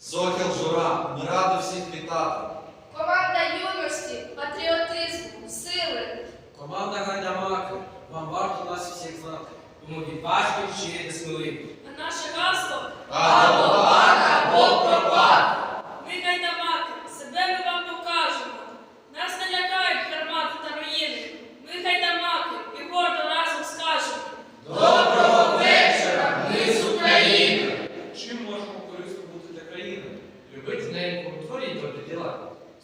Сокіл Жура, ми раді всіх вітати. Команда юності, патріотизму, сили. Команда Гайдамаки, вам варто нас всіх знати. Тому відважні, щирі не сміливі. А наше гасло Або Бака, Бог пропад! ми гайдамаки, себе ми вам покажемо. Нас не лякають гармати та руїни. Ми гайдамаки і гордо разом скажемо. Доброго вечора, ми з України! Чим можемо корисно бути для країни? Любити неньку, творіть добрі діла.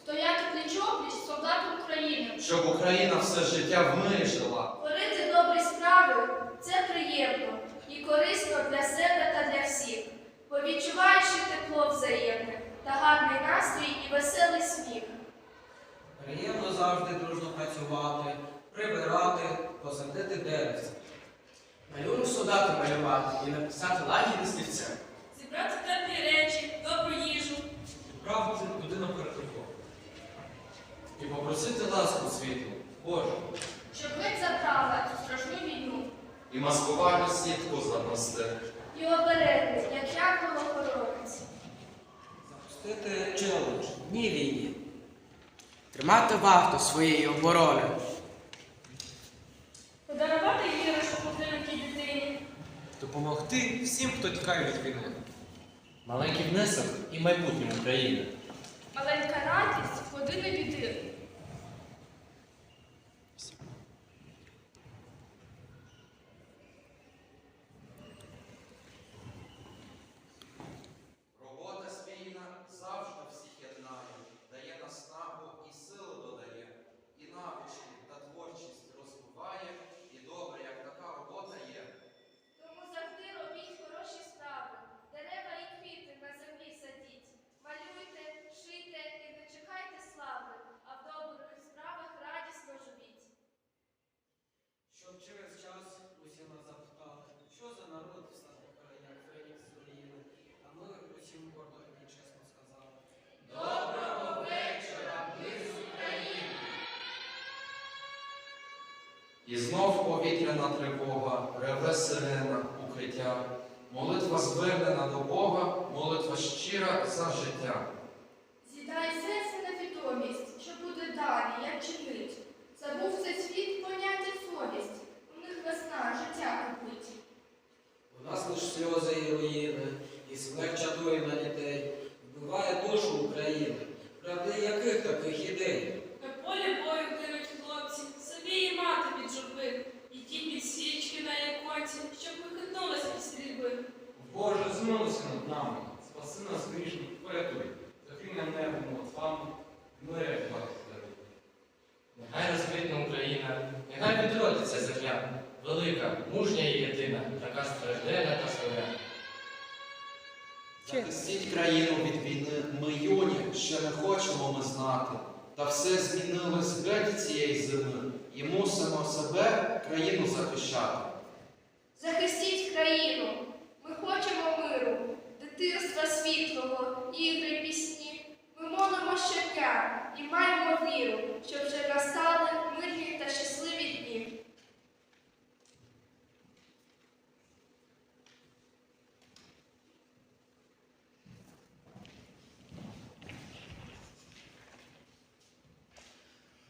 Стояти пліч-опліч з солдатом України. Щоб Україна все життя в мирі жила. Творити добрі справи це приємно і корисно для себе та для всіх. Бо відчуваєш тепло взаємне та гарний настрій і веселий сміх. Приємно завжди дружно працювати, прибирати, посадити деревця. Малюнок солдати малювати і написати лагідне слівце. Зібрати Боже, Щоб забрала цю страшну війну і маскувальну сітку занести. і оберегли, як янгол охоронець. Запустити челендж Дні війні. Тримати варту своєї оборони. Подарувати іграшку будинки дитині. Допомогти всім, хто тікає від війни. Маленький внесок і майбутнє України. Маленька радість години біди. Робота спільна завжди всіх єднає, дає наснагу і силу додає, і навички та творчість розвиває, і добре, як така робота є. Тому завжди робіть хороші справи, дерева і квіти на землі садіть. Малюйте, шийте і не чекайте слави, а в добрих справах радісно живіть. Щоб через час усі нас запитали, що за народ став як Фенікс з України, а ми усім гордо і чесно сказали. Доброго вечора, ми з України! І знов повітряна тривога, реве сирена, укриття. Молитва звернена до Бога, молитва щира за життя. Змилуйся над нами, спаси нас грішних, порятуй, закрий нам небо молитвами, мире багато даруй. Нехай розквітне Україна, нехай відродиться земля, велика, мужня і єдина, така стражденна та славяна. Захистіть країну від війни, ми юні, ще не хочемо ми знати. Та все змінилось геть цієї зими, і мусимо себе, країну захищати. Захистіть країну, ми хочемо миру, дитинства світлого, ігри, пісні. Ми молимо щодня і маємо віру, що вже настали мирні та щасливі дні.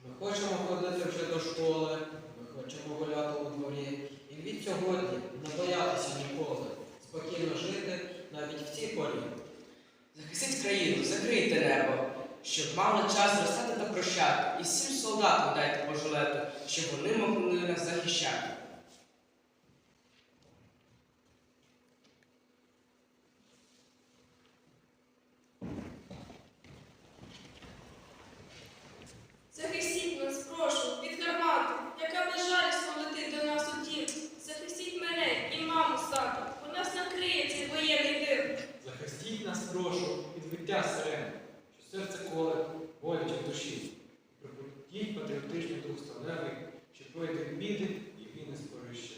Ми хочемо ходити вже до школи, ми хочемо гуляти у дворі. І від сьогодні не боятися ніколи, спокійно жити навіть в цій порі. Захистіть країну, закрийте небо, щоб мали час зростати та прощати, і всім солдатам дайте по жилету, щоб вони могли нас захищати. Захистіть нас, прошу, від гармати, яка безжалісно летить до нас у дім. Захистіть мене і маму з татом, бо нас накриє цей воєнний дим. Захистіть нас, виття сирени, що серце коле, боляче в душі. пробудіть патріотичний дух сталевий, що пройде біди і війни спорище.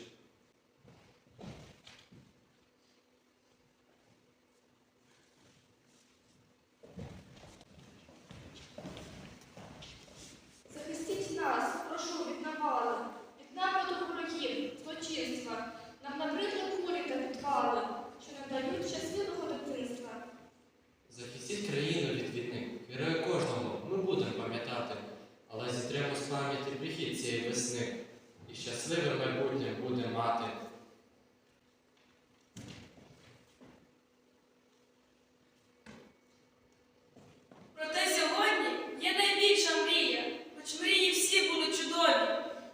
Захистіть нас, прошу, від навали, від нападу ворогів, злочинства. Нам набридли кулі та підвали, що не дають щасливого дитинства. За пам'яті прихід цієї весни, і щасливе майбутнє мати. Проте сьогодні є найбільша мрія, хоч мрії всі були чудові,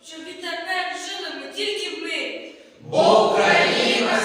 щоб відтепер жили ми тільки в мирі. Бо Україна